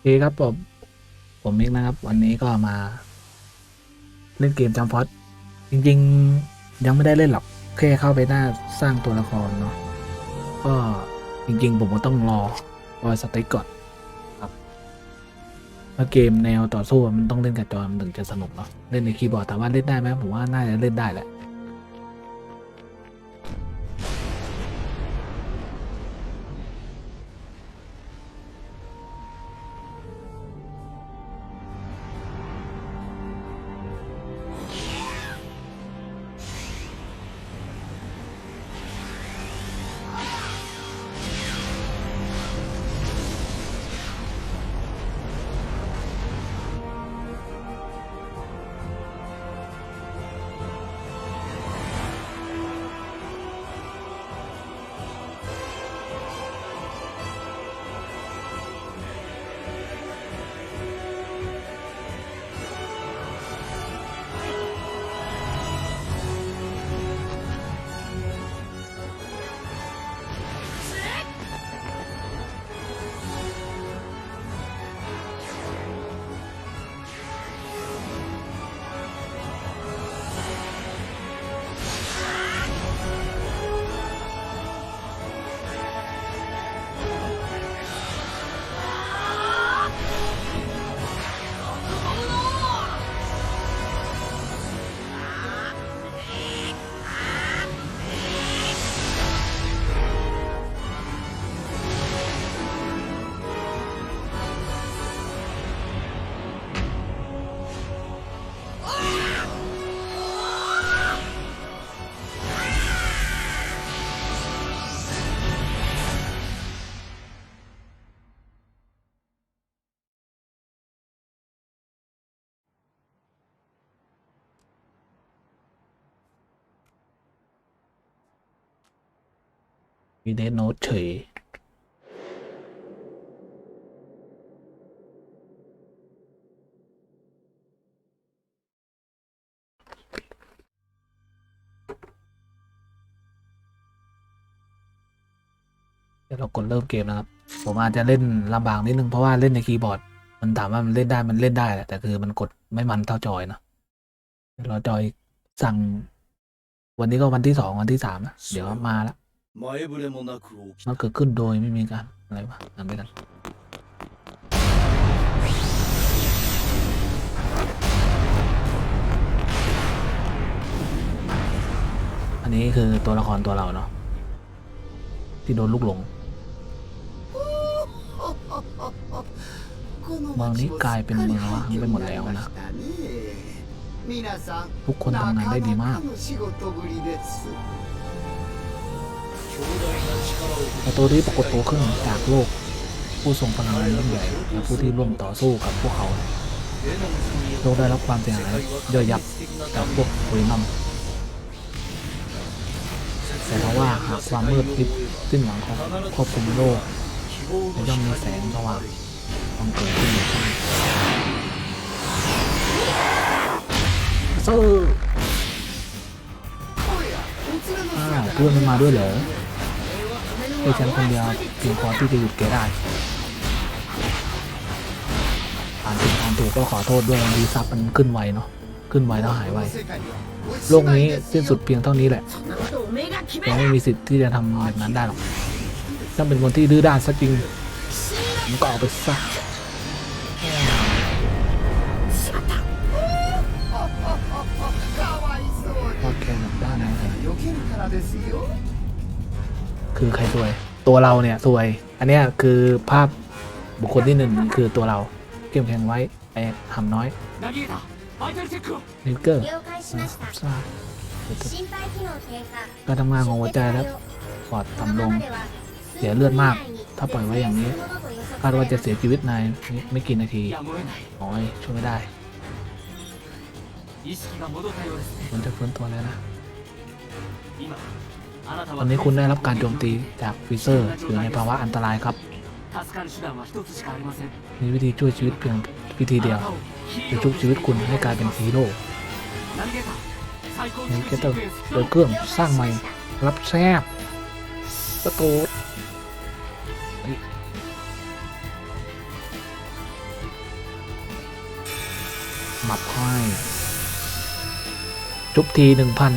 เคครับผม ผมมิกนะครับ วันนี้ก็มา เล่นเกมจัมฟอสจริง ๆ ยังไม่ได้เล่นหรอกแค่เข้าไปหน้าสร้างตัวละครเนาะก็จริง ๆ ผมก็ต้องรอรอสเต็กก่อนครับเพราะเกมแนวต่อสู้มันต้องเล่นกับจอมันถึงจะสนุกเนาะเล่นในคีย์บอร์ดแต่ว่าเล่นได้ไหมผมว่าน่าจะเล่นได้แหละ มีเดนโนตเฉยเดี๋ยวเรากดเริ่มเกมนะครับ ผมอาจจะเล่นลำบากนิดนึงเพราะว่าเล่นในคีย์บอร์ด มันถามว่ามันเล่นได้มันเล่นได้แหละแต่คือมันกดไม่มันเท่าจอยนะเดี๋ยวเราจอยสั่ง วันนี้ก็วันที่สองวันที่สามนะเดี๋ยวมาแล้ว 前触れもなく起き มันเกิดขึ้นโดยไม่มีการอะไรวะทำไม่กัน อันนี้คือตัวละครตัวเราเนาะที่โดนลูกหลง เมืองนี้กลายเป็นเมืองร้างไปหมดแล้วนะ ทุกคนทำงานได้ดีมาก ประตูที่ปรากฏตัวขึ้นจากโลก ผู้ทรงพลังอันยิ่งใหญ่และผู้ที่ร่วมต่อสู้กับพวกเขาโลกได้รับความเสียหายย่อยยับจากพวกปุยนำแต่ทว่าหากความมืดมิดสิ้นหวังของควบคุมโลกจะย่อมมีแสงสว่างต้องเกิดขึ้นในที่สู้อ้าวเพื่อนมันมาด้วยเหรอ ได้แชมป์คนเดียวเพียงพอที่จะหยุดแกได้อ่านผิดอ่านถูกก็ขอโทษด้วยรีซับมันขึ้นไวเนาะขึ้นไวแล้วหายไวโลกนี้สิ้นสุดเพียงเท่านี้แหละยัาไม่มีสิทธิ์ที่จะทำแบบนั้นได้หรอกถ้าเป็นคนที่ดื้อด้านซะจริงผมก็เอาไปซะ คือใครซวย ตัวเราเนี่ยซวย อันเนี้ยคือภาพบุคคลที่หนึ่งคือตัวเราเข้มแข็งไว้ไอ้หำน้อยนิวเกอร์การทำงานของหัวใจแล้วปอดต่ำลง เสียเลือดมาก ถ้าปล่อยไว้อย่างนี้คาดว่าจะเสียชีวิตในไม่กี่นาทีโอ้ยช่วยไม่ได้มันจะฟื้นตัวแล้วนะ ตอนนี้คุณได้รับการโจมตีจากฟิเซอร์อยู่ในภาวะอันตรายครับ มีวิธีช่วยชีวิตเพียงวิธีเดียวจะชุบชีวิตคุณให้กลายเป็นฮีโร่นี่เกตเตอร์โดยเครื่องสร้างใหม่ รับแซบสโก้หมับค่อยจุบทีหนึ่งพัน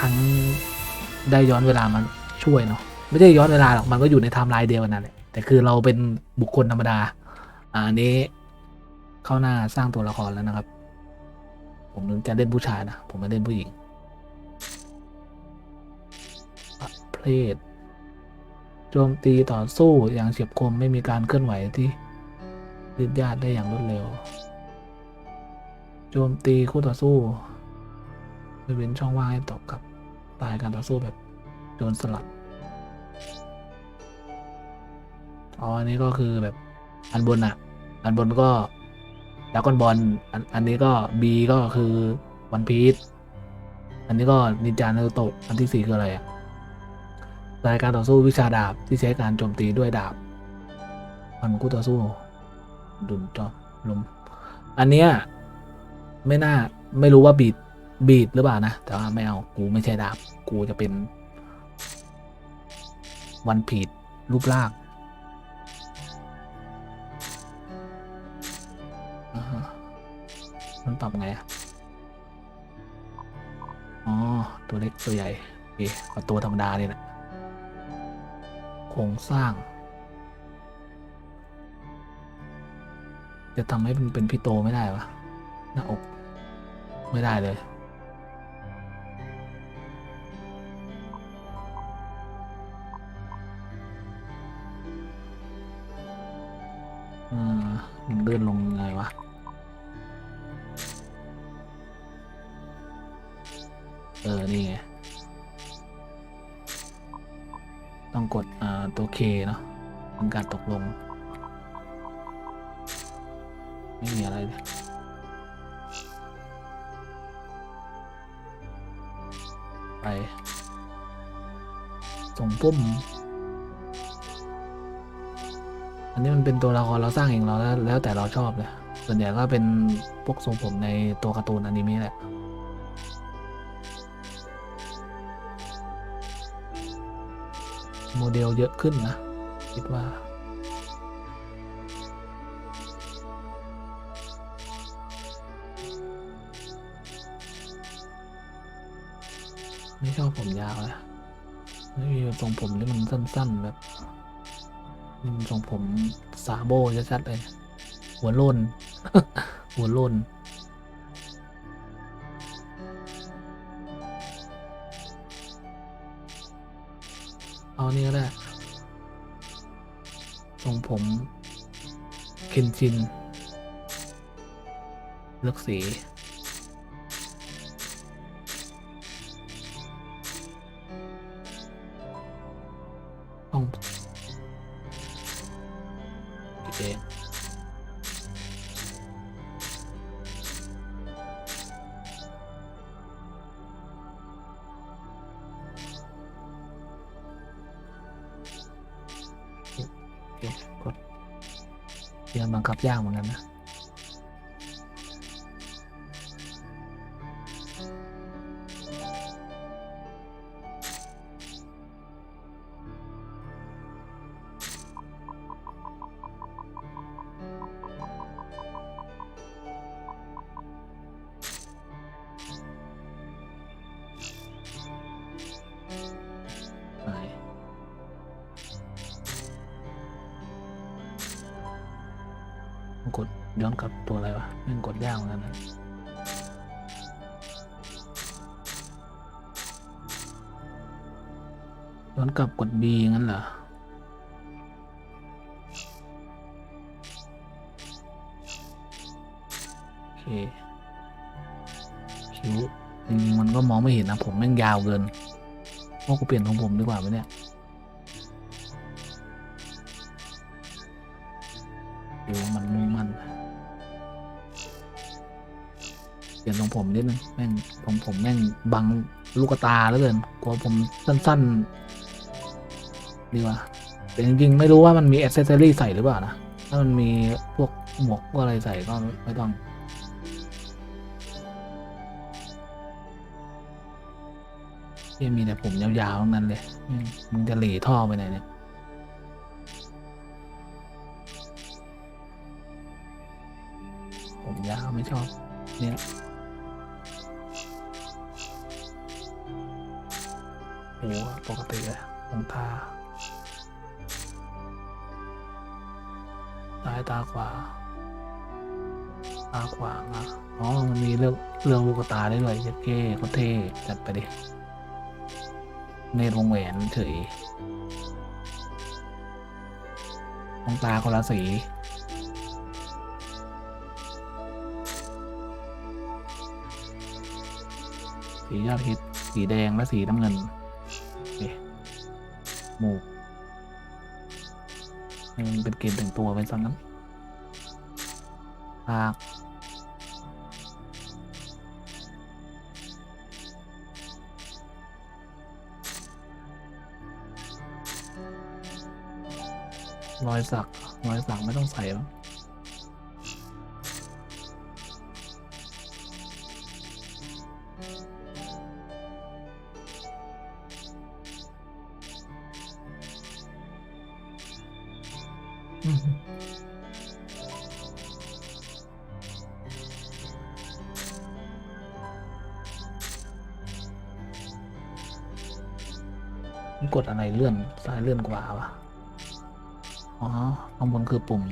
ทั้งได้ย้อนเวลามันช่วยเนาะไม่ได้ย้อนเวลาหรอกมันก็อยู่ในไทม์ไลน์เดียวกันนั่นแหละแต่คือเราเป็นบุคคลธรรมดาอันนี้เข้าหน้าสร้างตัวละครแล้วนะครับ ผมจะเล่นผู้ชายนะ ผมไม่เล่นผู้หญิงเพลทโจมตีต่อสู้อย่างเฉียบคมไม่มีการเคลื่อนไหวที่ยืดยาดได้อย่างรวดเร็ว โจมตีคู่ต่อสู้ไม่เว้นช่องว่างให้ตอกกับ ตายการต่อสู้แบบโจรสลัดอ๋ออันนี้ก็คือแบบอันบนอะ อันบนก็ดากอนบอลอันอันนี้ก็ B ก็คือวันพีซอันนี้ก็นินจานารูโตะอันที่สี่คืออะไรอะรายการต่อสู้วิชาดาบที่ใช้การโจมตีด้วยดาบมันคู่ต่อสู้ดุนจอลมอันเนี้ยไม่น่าไม่รู้ว่าบีด บีดหรือเปล่านะ แต่ว่าไม่เอา กูไม่ใช่ดาบ กูจะเป็น วันพีดรูปร่างมันปรับไงอะอ๋อ ตัวเล็กตัวใหญ่โอเคกว่าตัวธรรมดาเลยนะโครงสร้าง จะทำให้มันเป็นพี่โตไม่ได้ปะหน้าอก ไม่ได้เลย ไปส่งปุ่ม อันนี้มันเป็นตัวละครเราสร้างเองเราแล้วแล้วแต่เราชอบเลยส่วนใหญ่ก็เป็นพวกทรงผมในตัวการ์ตูนอนิเมะแหละโมเดลเยอะขึ้นนะ คิดว่า ชอบผมยาวนะไม่ทรงผมที่มันสั้นๆแบบนี่ทรงผมซาโบชัดๆเลย หัวโลนหัวโลนเอานี่ก็ได้ทรงผมเคนชินเลือกสี ยนบังคับยากเหมือนกันนะ กดย้อนกลับตัวอะไรวะแม่งกดยากเหมือนกันนะย้อนกลับกด B งั้นเหรอโอเคคิ้วจริงๆมันก็มองไม่เห็นนะ ผมแม่งยาวเกินว่ากูเปลี่ยนของผมดีกว่าไหมเนี่ย ผมนิดนึงแม่งผมผมแม่งบังลูกตาแล้วเกินกลัวผมสั้นๆ ดีกว่าแต่จริงๆ ไม่รู้ว่ามันมีอ c เซสซอรี่ใส่หรือเปล่านะ ถ้ามันมีพวกหมวกพวกอะไรใส่ก็ไม่ต้องที่มีแต่ผมยาวๆทั้งนั้นเลย มึงจะหลีท่อไปไหนเนี่ยโชอบเนี่ย โอ้โหปกติเลยมองตาซ้ายตาขวาตาขวาอะอ๋อ มันมีเรื่องเรื่องลูกตาได้ด้วยเยัดเก้เขาเท่จัดไปดิ เนตรวงแหวนเฉยมองตาคนละสีสียอดฮิตสีแดงและสีน้ำเงิน หมูมันเป็นเกมแต่งตัวไปซะงั้นปากรอยสักรอยสักไม่ต้องใส่หรอ มันกดอะไรเลื่อนซ้ายเลื่อนขวาวะอ๋อข้างบนคือปุ่ม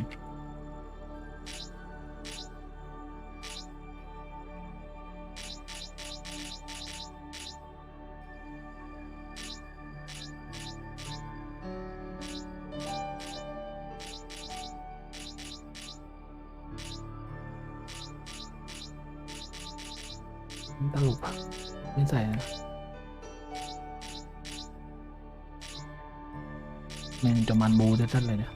ตลกอะไม่ใส่นะ แม่งจะมันบูจะทัดเลยเนี่ย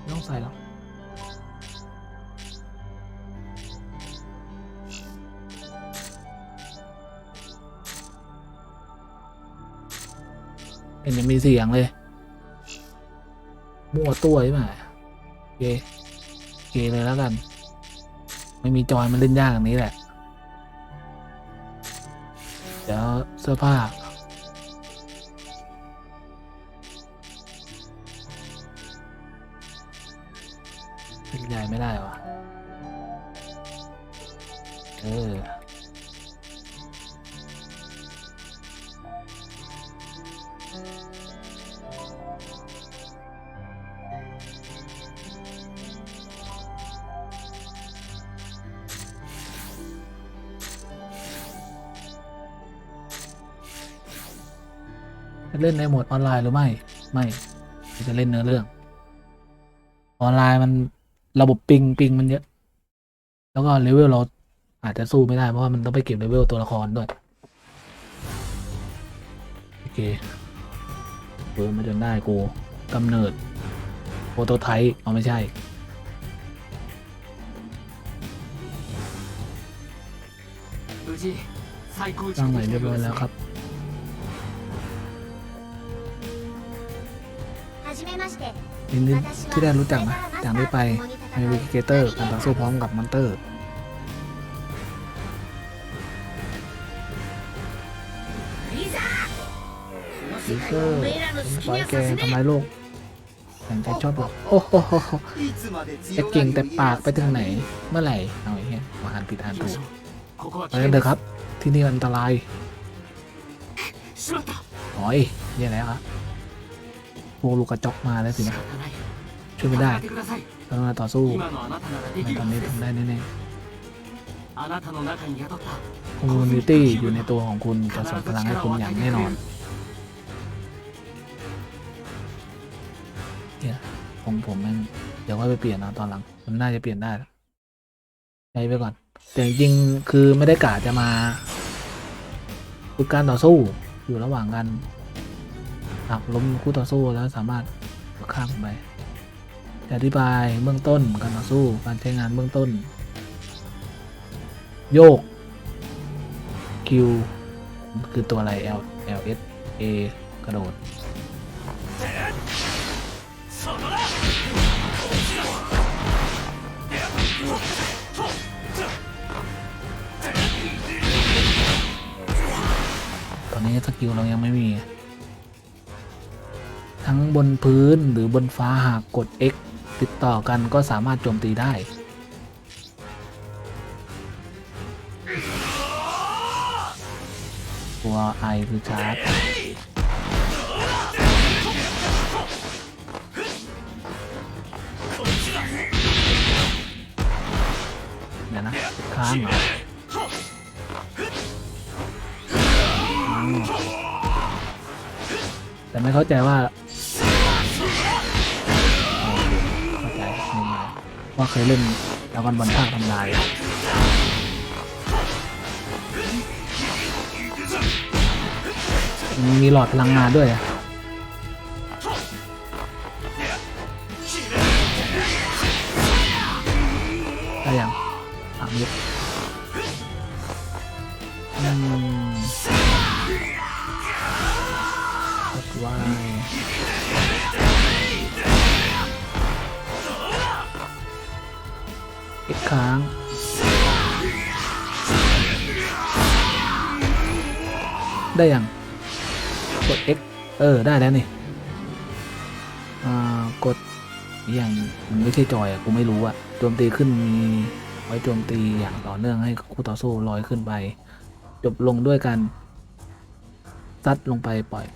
ไม่ต้องใส่หรอกเห็นจะมีเสียงเลย มั่วตัวใช่ไหมเคโอเคเลยแล้วกัน ไม่มีจอยมันเล่นยากอย่างนี้แหละ สื้อผ้าเป็นใหญ่ไม่ได้วะเออ เล่นในโหมดออนไลน์หรือไม่ ไม่จะเล่นเนื้อเรื่อง ออนไลน์มันระบบปิงปิงมันเยอะ แล้วก็เลเวลเราอาจจะสู้ไม่ได้เพราะว่ามันต้องไปเก็บเลเวลตัวละครด้วย โอเคเพิ่มมาจนได้กูกำเนิดโปรโตไทป์เอาไม่ใช่สร้างใหม่เรียบร้อยแล้วครับ นดๆที่ได้รู้จักนะอย่างนี้ไปในวิกิเตอร์การต้อสู้พร้อมกับมอนเตอร์ซีเกอร์ปล่อยแกทำลายโลกแลังจกชอบบอกโอ้โหจะเก่งแต่ปากไปถึงไหนเมื่อไหร่เอาอย่างเงี้ยมาหันผิดหันถูกไปกันเถอะครับ ที่นี่อันตรายโอ้ยยังไงครับ พวกลูกกระจกมาแล้วสินะช่วยไม่ได้ต้องมาต่อสู้ตอนนี้ทำได้แน่ๆคอมมูนิตี้อยู่ในตัวของคุณจะส่งพลังให้คุณอย่างแน่นอนเนี่ยของผมมันเดี๋ยวค่าไปเปลี่ยนนะตอนหลัง มันน่าจะเปลี่ยนได้ใช้ไปก่อน แต่จริงคือไม่ได้กะจะมาคือการต่อสู้อยู่ระหว่างกัน หักล้มคู่ต่อสู้แล้วสามารถข้ามไปอธิบายเบื้องต้นการต่อสู้การใช้งานเบื้องต้น โยก Q คือตัวอะไร L L S A กระโดดตอนนี้สกิลเรายังไม่มี ทั้งบนพื้นหรือบนฟ้าหากกด X ติดต่อกันก็สามารถโจมตีได้ ตัว I คือชาร์จเดี๋ยวนะค้างเหรอค้างเหรอแต่ไม่เข้าใจว่า ว่าเคยเล่นแล้วกันบอลภาคทำลายมีหลอดพลังงานด้วย ได้ยังกด X เออ ได้แล้วนี่กดอย่างมันไม่ใช่จอยอะกูไม่รู้อะโจมตีขึ้นมีไว้โจมตีอย่างต่อเนื่องให้คู่ต่อสู้ลอยขึ้นไป จบลงด้วยการซัดลงไปปล่อย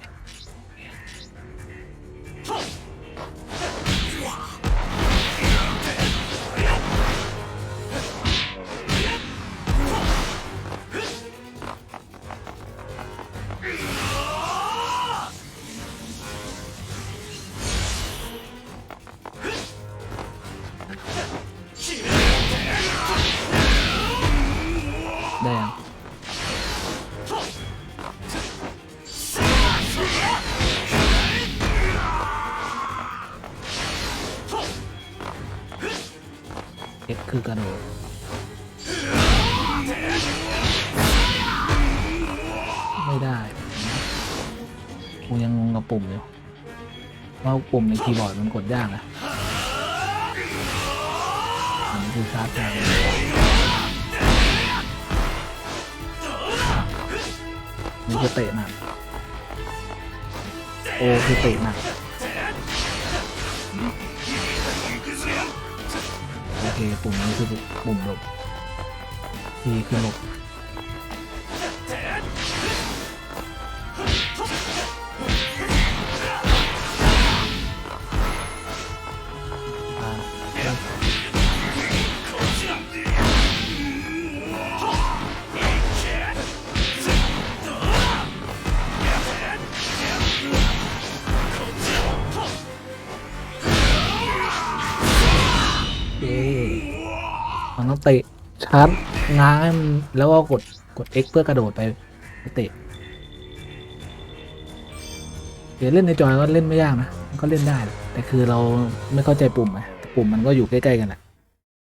กูยังงงกับปุ่มอยู่ว่าปุ่มในคีย์บอร์ดมันกดยากนะอันนี้คือชาร์จแทนนี่คือเตะหนักโอคือเตะหนักโอเคปุ่มนี้คือปุ่มหลบทีคือหลบ มันต้องเตะชาร์จง้างแล้วก็กดกด X เพื่อกระโดดไปเตะเดี๋ยวเล่นในจอยก็เล่นไม่ยากนะก็เล่นได้ แต่คือเราไม่เข้าใจปุ่มไงปุ่มมันก็อยู่ใกล้ๆกันแหละ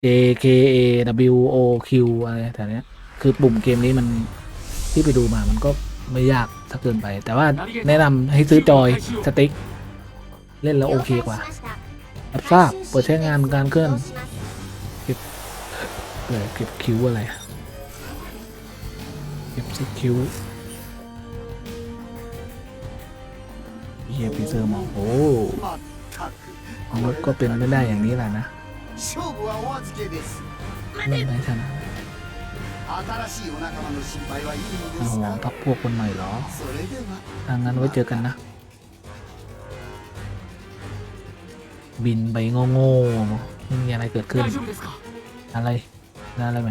J K A W O Q อะไรแต่เนี้คือปุ่มเกมนี้มันที่ไปดูมามันก็ไม่ยากสักเกินไป แต่ว่าแนะนำให้ซื้อจอยสติ๊กเล่นแล้วโอเคกว่ารับทราบเปิดใช้งานการเคลื่อน เลยเก็บคิวอะไร เก็บซิคิวเฮียปีเซอร์มองโอ้อาวุธก็เป็นไม่ได้อย่างนี้แหละนะไม่ได้ชนะห่วงพักพวกคนใหม่หรอถ้างั้นไว้เจอกันนะ บินไปโง่ๆไม่มีอะไรเกิดขึ้น อะไร นะอะไรไหม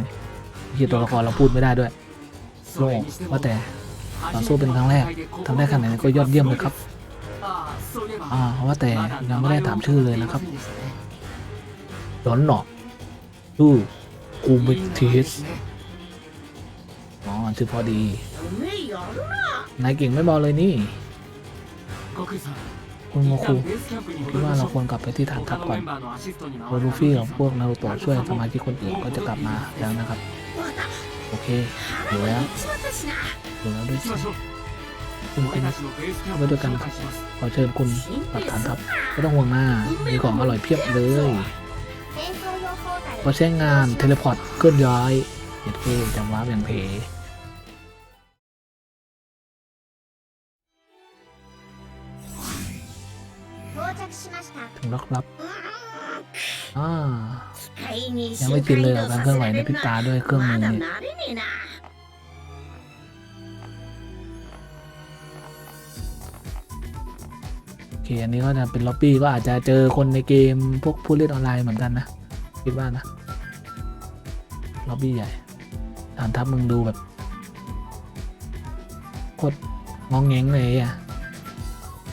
เกี่ยตัวละครเราพูดไม่ได้ด้วยโล่งว่าแต่ต่อสู้เป็นครั้งแรกทำได้ขนาดนี้ก็ยอดเยี่ยมเลยครับ อ่าว่าแต่ยังไม่ได้ถามชื่อเลยนะครับหลอนหนอกชื่อกูมิทิสอ๋อชื่อพอดีนายเก่งไม่เบาเลยนี่ คุณโมคุคิดว่าเราควรกลับไปที่ฐานทัพก่อนโดยลูฟี่กับพวกนารูโตะช่วยสมาชิกคนอื่นก็จะกลับมาแล้วนะครับ โอเคอยู่แล้วอยู่แล้วด้วยคุณคุณไปด้วยกันครับขอเชิญคุณกลับฐานทัพไม่ต้องห่วงหน้ามีของอร่อยเพียบเลยพอใช้งานเทเลพอร์ตเคลื่อนย้ายเหยียดเกมจัำว้าแบ่งเพ งอกลับอ่ายังไม่ปิดเลยหรอการเคลื่อนไหวในพริบตาด้วยเครื่องมือนี่โอเคอันนี้ก็จะเป็นล็อบบี้ก็อาจจะเจอคนในเกมพวกผู้เล่นออนไลน์เหมือนกันนะ คิดว่านะล็อบบี้ใหญ่ฐานทัพมึงดูแบบโคตรงองเงงเลยอะ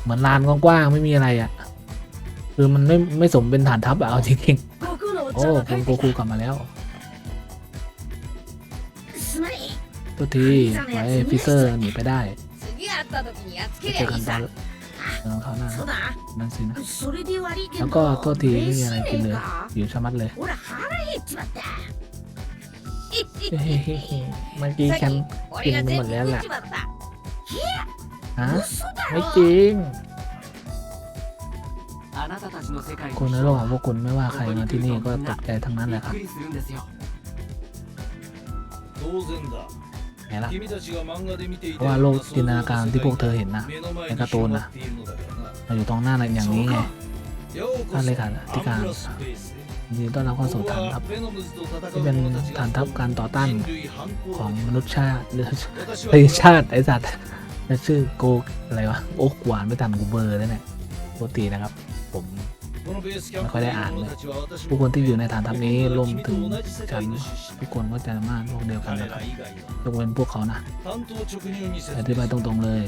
เหมือนลานกว้างๆไม่มีอะไรอะ คือมันไม่ไม่สมเป็นฐานทัพอะเอาจริงๆโอ้คุณโกคูกลับมาแล้วตัวทีไว้ฟิเซอร์หนีไปได้เจอกันตอนคราวหน้านั่นสินะแล้วก็โทษทีไม่มีอะไรกินเลยอยู่ชะมัดเลยเมื่อกี้ฉันกินหมดแล้วแหละฮะไม่จริง คนในโลกของพวกคุณไม่ว่าใครมาที่นี่ก็ตกใจทั้งนั้นแหละครับไงล่ะเพราะว่าโลกจินตนาการที่พวกเธอเห็นนะในการ์ตูนนะมัอยู่ตรงหน้าอะไรอย่างนี้ไงท่านเลยค่ขที่การยินดีต้อนรับเข้าสู่ฐานทัพที่เป็นฐานทัพการต่อต้านของมนุษยชาติหรือประทศชาติไอสัตว์ชื่อโกอะไรวะโอ๊กหวานไม่ตานกูเบอร์นั่นแหละปกตีนะครับ ผม ไม่ค่อยได้อ่านเลยผู้คนที่อยู่ในฐานทัพนี้รวมถึงฉันทุกคนก็จะมาพวกเดียวกันนะครับยกเว้นพวกเขานะอธิบายตรงๆเลย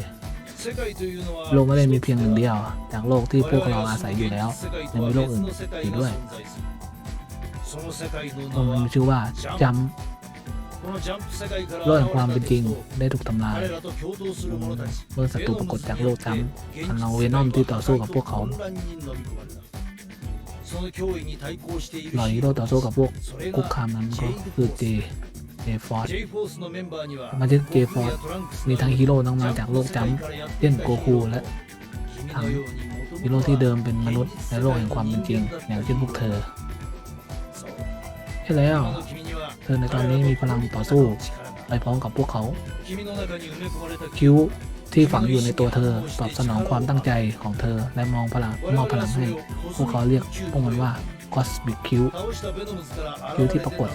โลกไม่ได้มีเพียงหนึ่งเดียว จากโลกที่พวกเราอาศัยอยู่แล้วยังมีโลกอื่นอีกด้วยมันมีชื่อว่าจำโลกแห่งความเป็นจริงได้ถูกทำลายเมื่อศัตรูปรากฏจากโลกจำทำเราเวนอมที่ต่อสู้กับพวกเขา その脅威に対抗している หล่อฮีโร่ต่อสู้กับพวก それ คุก が คามนั้นก็คือเจเจฟอร์ J フォースのメンバーには มาจากเจฟอร์ มีทั้งฮีโร่ต้องมาจากโลกจัมเช่นโกคูและ ทั้งฮีโร่ที่เดิมเป็นมนุษย์ในโลกแห่งความเป็นจริง อย่างเช่นพวกเธอ ใช่แล้ว เธอในตอนนี้มีพลังต่อสู้ ไปพร้อมกับพวกเขา คิ้ว ที่ฝังอยู่ในตัวเธอตอบสนองความตั้งใจของเธอและมองพลังมอบพลังให้ พวกเขาเรียกพวกมันว่า Cosmic Q คิวที่ปรากฏ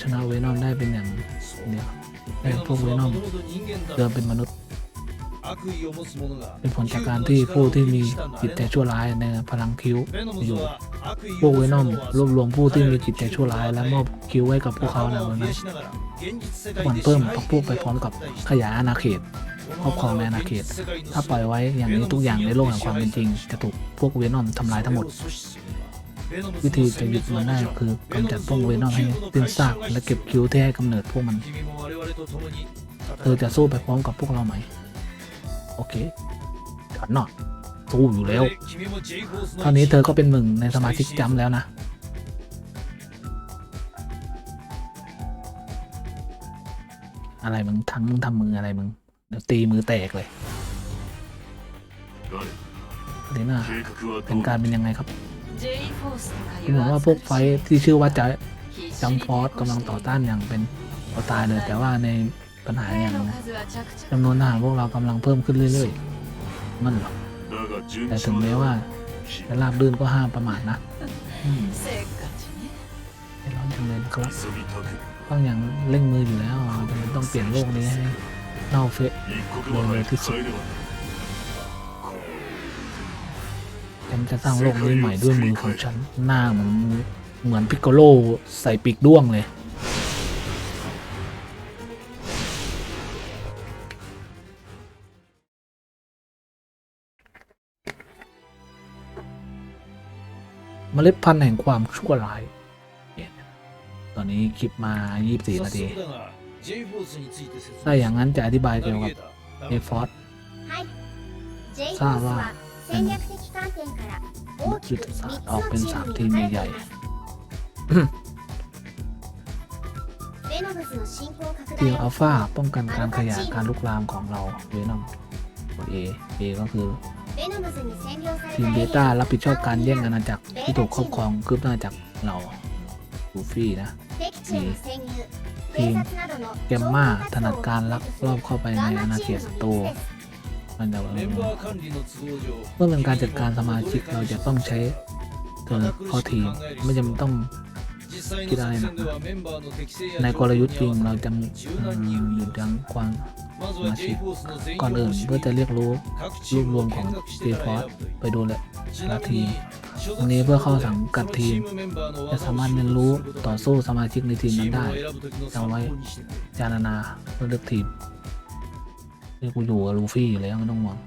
ชนะเวนอมได้เป็นอย่างเดียวแต่พวกเวนอมเดิมเป็นมนุษย์ เป็นผลจากการที่ผู้ที่มีจิตใจชั่วร้ายในพลังคิ้วอยู่ พวกเวนอมรวบรวมผู้ที่มีจิตใจชั่วร้าย และมอบคิ้วไว้กับพวกเขาในวันนั้นพวกมันเพิ่มพวกไปพร้อมกับขยายอาณาเขต ครอบครองในอาณาเขต ถ้าปล่อยไว้อย่างนี้ทุกอย่างในโลกแห่งความเป็นจริง จะถูกพวกเวนอมทำลายทั้งหมด วิธีจะหยุดมันได้คือกำจัดพวกเวนอมให้สิ้นซากและเก็บคิวที่ให้กำเนิดพวกมัน เธอจะสู้ไปพร้อมกับพวกเราไหม โอเคฉันน่ะสู้อยู่แล้วเท่านี้เธอก็เป็นหนึ่งในสมาชิกจำแล้วนะอะไรมึงทั้งมึงทำมืออะไรมึง ตีมือแตกเลยเดน่าเป็นการเป็นยังไงครับคือเหมือนว่าพวกไฟที่ชื่อว่าจะจัมฟอร์สกำลังต่อต้านอย่างเป็นปอาตายเลย แต่ว่าในปัญหาอย่างจำนวนทหารพวกเรากำลังเพิ่มขึ้นเรื่อยๆมันหรอแต่ถึงแม้ว่าจะราบรื่นก็ห้ามประมาทนะร้อนจังเลยนะครับต้องอย่างเร่งมืออยู่แล้วจะเป็นต้องเปลี่ยนโลกนี้ให้ เน่าเฟะเร็วที่สุดฉันจะสร้างโลกนี้ใหม่ด้วยมือของฉันหน้าเหมือนเหมือนพิกโกโลใส่ปีกด้วงเลย เมล็ดพันธุ์แห่งความชั่วร้าย ตอนนี้คลิปมา 24 นาที ถ้าอย่างนั้นจะอธิบายเกี่ยวกับเอฟอร์ทราบว่าเป็นยุทธศาสตร์ออกเป็นสามทีมใหญ่ทีมอัลฟาป้องกันการขยายการลุกลามของเราเวนอมตัวเอเอก็คือ ทีมเบต้ารับผิดชอบการแย่งอาณาจักรที่ถูกครอบครองคืบหน้าจากเราลูฟี่นะ B เพลแกมมาถนัดการลักรอบเข้าไปในอาณาเขตศัตรูมันจะเมื่อเป็นการจัดการสมาชิกเราจะต้องใช้ตัวข้อทีมไม่จำต้องคิดอะไรนะในกลยุทธ์จริงเราจำหยุดยั้งความ มาชิคก่อนอื่นเพื่อจะเรียกรู้รวบรวมของเดฟอร์ตไปดูแหลแต่ละทีมตรงนี้เพื่อเข้าสังกัดทีม จะสามารถเรียนรู้ต่อสู้สมาชิกในทีมนั้นได้จำไว้จารณาเพื่อเลือกทีมนี่กูอยู่กับลูฟี่อยู่แล้วไม่ต้องห่วง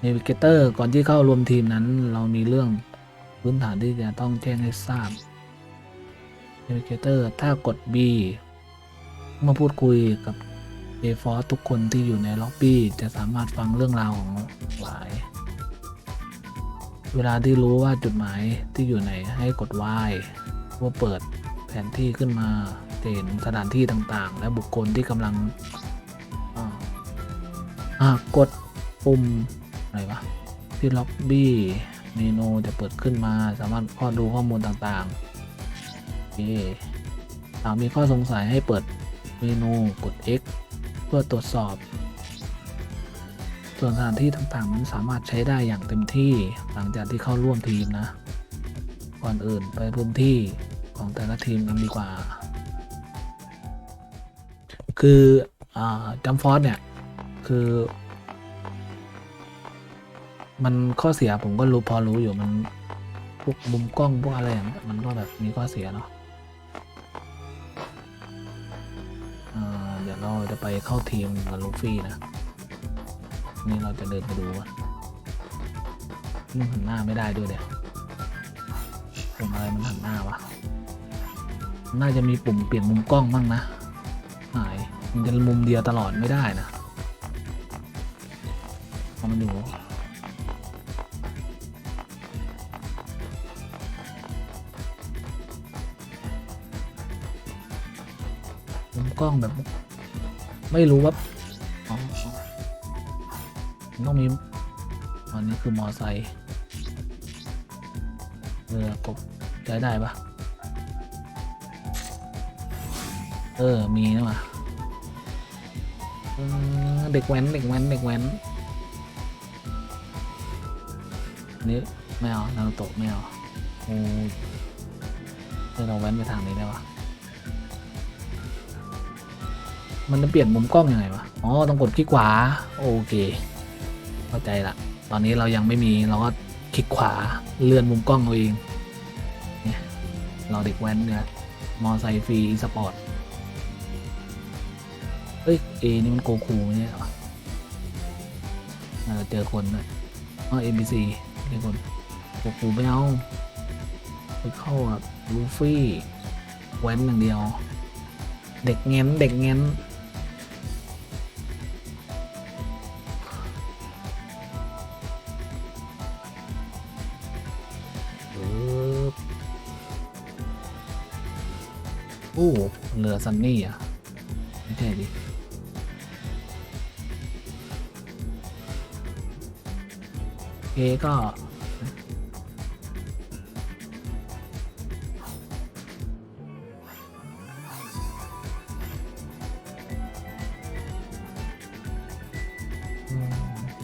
เนวิเกเตอร์ก่อนที่เข้ารวมทีมนั้น เรามีเรื่องพื้นฐานที่จะต้องแจ้งให้ทราบเนวิเกเตอร์ถ้ากด B เมาพูดคุยกับ เ f ฟอทุกคนที่อยู่ในล็อบบี้จะสามารถฟังเรื่องราวของหลาย เวลาที่รู้ว่าจุดหมายที่อยู่ไหนให้กด Y เพื่อเปิดแผนที่ขึ้นมาจะเห็นสถานที่ต่างๆ และบุคคลที่กำลังอ่าอ่ากดปุ่มอะไรวะที่ล็อบบี้เมนูจะเปิดขึ้นมาสามารถข้อดูข้อมูลต่างๆโอเคหากมีข้อสงสัยให้เปิดเมนูกด X พื่อตรวจสอบ ส่วนสถานที่ต่างๆนั้นสามารถใช้ได้อย่างเต็มที่หลังจากที่เข้าร่วมทีมนะ ก่อนอื่นไปพื้นที่ของแต่ละทีมกันดีกว่า คืออจัมฟอสเนี่ย คือ มันข้อเสียผมก็รู้พอรู้อยู่มันพวกมุมกล้องพวกอะไรอย่างเงี้ยมันก็แบบมีข้อเสียเนาะ จะไปเข้าทีมกับลูฟี่นะ นี่เราจะเดินไปดูว่ามันหันหน้าไม่ได้ด้วยเดี๋ยวปุ่มอะไรมันหันหน้าวะ น่าจะมีปุ่มเปลี่ยนมุมกล้องบ้างนะ หาย มันจะมุมเดียวตลอดไม่ได้นะเอามาดูมุมกล้องแบบ ไม่รู้ว่าต้องมีอันนี้คือมอไซค์เรือกบใช้ได้ปะเออ มีนะวะเด็กแว้น เด็กแว้น เด็กแว้นนนี้ไม่เอานารูโตะไม่เอาโอ้เราแว้นไปทางนี้ได้ปะ มันจะเปลี่ยนมุมกล้องยังไงวะ อ๋อ ต้องกดคลิกขวา โอเค เข้าใจละ ตอนนี้เรายังไม่มี เราก็คลิกขวาเลื่อนมุมกล้องเอาเองเนี่ยเราเด็กแว้นเนี่ยมอไซค์ฟรีสปอร์ต เอ้ยเอนี่มันโกคูไม่ใช่เหรอน่าจะเจอคนนะอ๋อเอ็มบีซีเจอคนโกคูไม่เอาไปเข้าแบบลูฟี่แว้นอย่างเดียว เด็กเง้นเด็กเง้น ซันนี่อะไม่ใช่ดิโอเคก็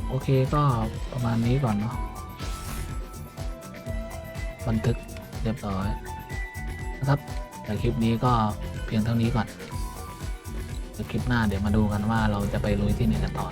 โอเคก็ประมาณนี้ก่อนเนาะบันทึกเรียบร้อยนะครับแต่คลิปนี้ก็ เพียงเท่านี้ก่อนเดี๋ยวคลิปหน้าเดี๋ยวมาดูกันว่าเราจะไปลุยที่ไหนกันต่อ